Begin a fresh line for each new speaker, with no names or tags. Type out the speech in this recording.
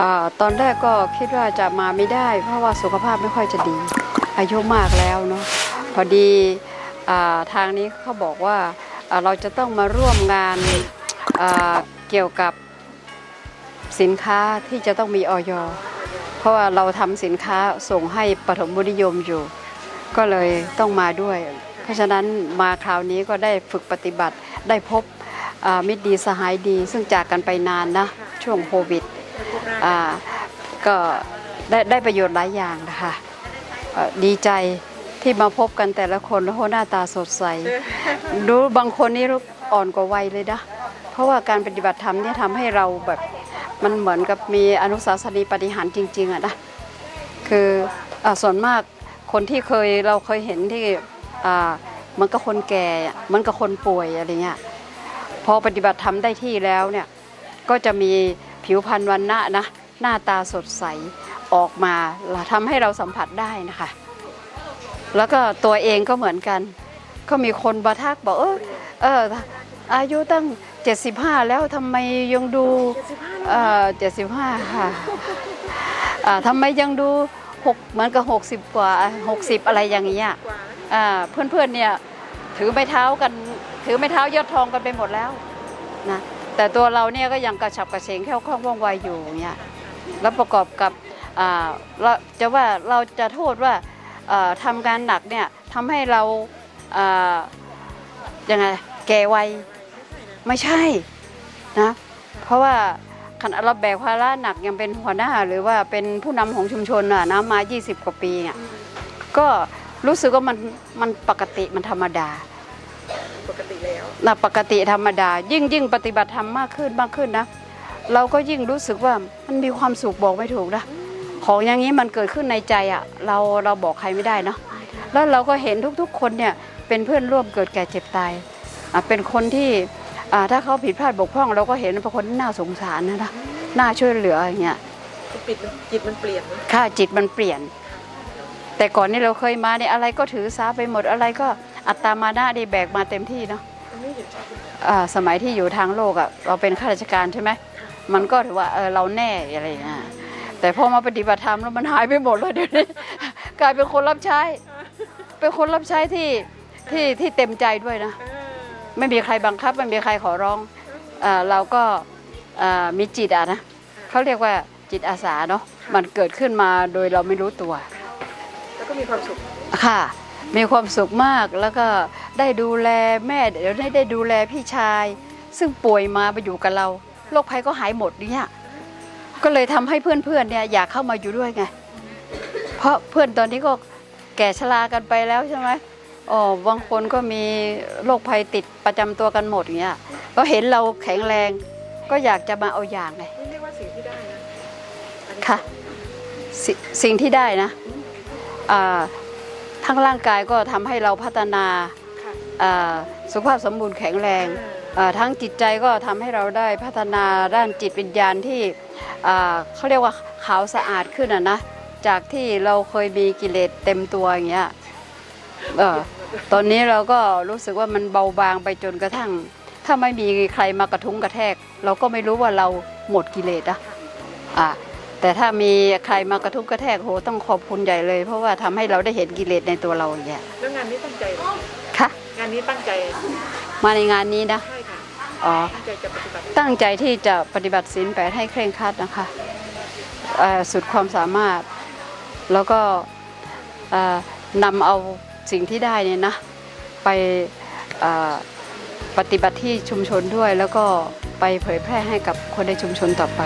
อตอนแรกก็คิดว่าจะมาไม่ได้ เพราะว่าสุขภาพไม่ค่อยจะดี อายุมากแล้วเนาะพอดีอาทางนี้เขาบอกว่าเราจะต้องมาร่วมงานาเกี่ยวกับสินค้าที่จะต้องมีออยเพราะว่าเราทำสินค้าส่งให้ปฐมนิยมอยู่ ก็เลยต้องมาด้วย เพราะฉะนั้นมาคราวนี้ก็ได้ฝึกปฏิบัติได้พบมิตรดีสหายดี ซึ่งจากกันไปนานนะช่วงโควิด อ่าก็ได้ได้ประโยชน์หลายอย่างนะคะดีใจที่มาพบกันแต่ละคนแล้วหน้าตาสดใส ดูบางคนนี่อ่อนกว่าวัยเลยนะ เพราะว่าการปฏิบัติธรรมเนี่ยทำให้เราแบบมันเหมือนกับมีอนุสาสนีปฏิหารจริง ๆอะนะคืออาส่วนมากคนที่เคยเราเคยเห็นที่อ่ามันก็คนแก่มันก็คนป่วยอะไรเงี้ยพอปฏิบัติธรรมได้ที่แล้วเนี่ยก็จะมี ผิวพรรณวันณะนะหน้าตาสดใสออกมาทำให้เราสัมผัสได้นะคะ แล้วก็ตัวเองก็เหมือนกัน ก็มีคนบาทักบอกเออเอออายุตั้ง 75 แล้วทำไมยังดูเออ75 ค่ะอ่าทำไมยังดูหกเหมือนกับ 60 กว่า 60 อะไรอย่างเงี้ยอ่าเพื่อนๆเนี่ยถือไม้เท้ากัน ถือไม้เท้ายอดทองกันไปหมดแล้วนะ แต่ตัวเราเนี่ยก็ยังกระฉับกระเฉงแค่คล่องว่องไวอยู่เนี่ยแล้วประกอบกับเราจะว่าเราจะโทษว่าเอ่อทำงานหนักเนี่ยทำให้เราอ่ายังไงแก่วัยไม่ใช่นะเพราะว่าขณะเราแบกภาระหนักยังเป็นหัวหน้า หรือว่าเป็นผู้นำของชุมชนน่ะนะมา 20 กว่าปีเนี่ยก็รู้สึกว่ามันมันปกติมันธรรมดา
ปกติแล้ว
นะปกติธรรมดา ยิ่งยิ่งปฏิบัติธรรมมากขึ้นมากขึ้นนะ เราก็ยิ่งรู้สึกว่ามันมีความสุขบอกไม่ถูกนะของอย่างนี้มันเกิดขึ้นในใจอะ่ะเราเราบอกใครไม่ได้เนาะแล้วเราก็เห็นทุกๆ คนเนี่ยเป็นเพื่อนร่วมเกิดแก่เจ็บตายอะเป็นคนที่อ่าถ้าเขาผิดพลาดบกพร่อง เราก็เห็นเป็นคนที่น่าสงสารนะนะน่าช่วยเหลืออย่างเงี้ย
คือปิดมันจิตมันเปลี่ยนนะ
ค่าจิตมันเปลี่ยน แต่ก่อนนี่เราเคยมาเนี่ยอะไรก็ถือสาไปหมดอะไรก็ อัตตามานะดีแบกมาเต็มที่เนาะ
มันไม่เห็นชัดเลย
อ่าสมัยที่อยู่ทางโลกอะ่ะเราเป็นข้าราชการใช่ไหมมันก็ถือว่าเออเราแน่อะไรอย่างเงี้ยแต่พอมาปฏิบัติธรรมแล้วมันหายไปหมดเลยเดี๋ยวนี้กลายเป็นคนรับใช้ เป็นคนรับใช้ที่ที่ที่เต็มใจด้วยนะ
เออ
ไม่มีใครบังคับไม่มีใครขอร้องอ่าเราก็อ่ามีจิตอะนะเขาเรียกว่าจิตอาสาเนาะมันเกิดขึ้นมาโดยเราไม่รู้ตัว
แล้วก็มีความสุข
ค่ะ มีความสุขมากแล้วก็ได้ดูแลแม่เดี๋ยวได้ได้ดูแลพี่ชาย ซึ่งป่วยมาไปอยู่กับเราโรคภัยก็หายหมดเนี่ยก็เลยทำให้เพื่อนๆเนี่ยอยากเข้ามาอยู่ด้วยไง เพราะเพื่อนตอนนี้ก็แก่ชรากันไปแล้วใช่ไหมอ๋อบางคนก็มีโรคภัยติดประจำตัวกันหมดอย่างเงี้ยก็เห็นเราแข็งแรงก็อยากจะมาเอาอย่างไง
นี่เรียกว่าสิ่งที่ได้นะอันนี้
ค่ะสสิ่งที่ได้นะอ่า ทั้งร่างกายก็ทำให้เราพัฒนา
ค่ะ
อ่าสุขภาพสมบูรณ์แข็งแรงอ่าทั้งจิตใจก็ทำให้เราได้พัฒนาด้านจิตวิญญาณที่อ่าเขาเรียกว่าขาวสะอาดขึ้นอะนะจากที่เราเคยมีกิเลสเต็มตัวอย่างเงี้ยเออตอนนี้เราก็รู้สึกว่ามันเบาบางไปจนกระทั่ง ถ้าไม่มีใครมากระทุ้งกระแทก เราก็ไม่รู้ว่าเราหมดกิเลสอะอะ แต่ถ้ามีใครมากระทุ้งกระแทกโหต้องขอบคุณใหญ่เลย เพราะว่าทำให้เราได้เห็นกิเลสในตัวเราอย่างเงี้ย
แล้วงานนี้ตั้งใจเหรอ
ค่ะ
งานนี้ตั้งใจ
มาในงานนี้นะ
ใช่ค่ะ
อ๋อ
ตั้งใจจะปฏิบัติ
ตั้งใจที่จะปฏิบัติศีลแปดให้เคร่งครัดนะคะเอ่อสุดความสามารถ แล้วก็เอ่อนำเอาสิ่งที่ได้เนี่ยนะไปเอ่อปฏิบัติที่ชุมชนด้วย แล้วก็ไปเผยแพร่ให้กับคนในชุมชนต่อไป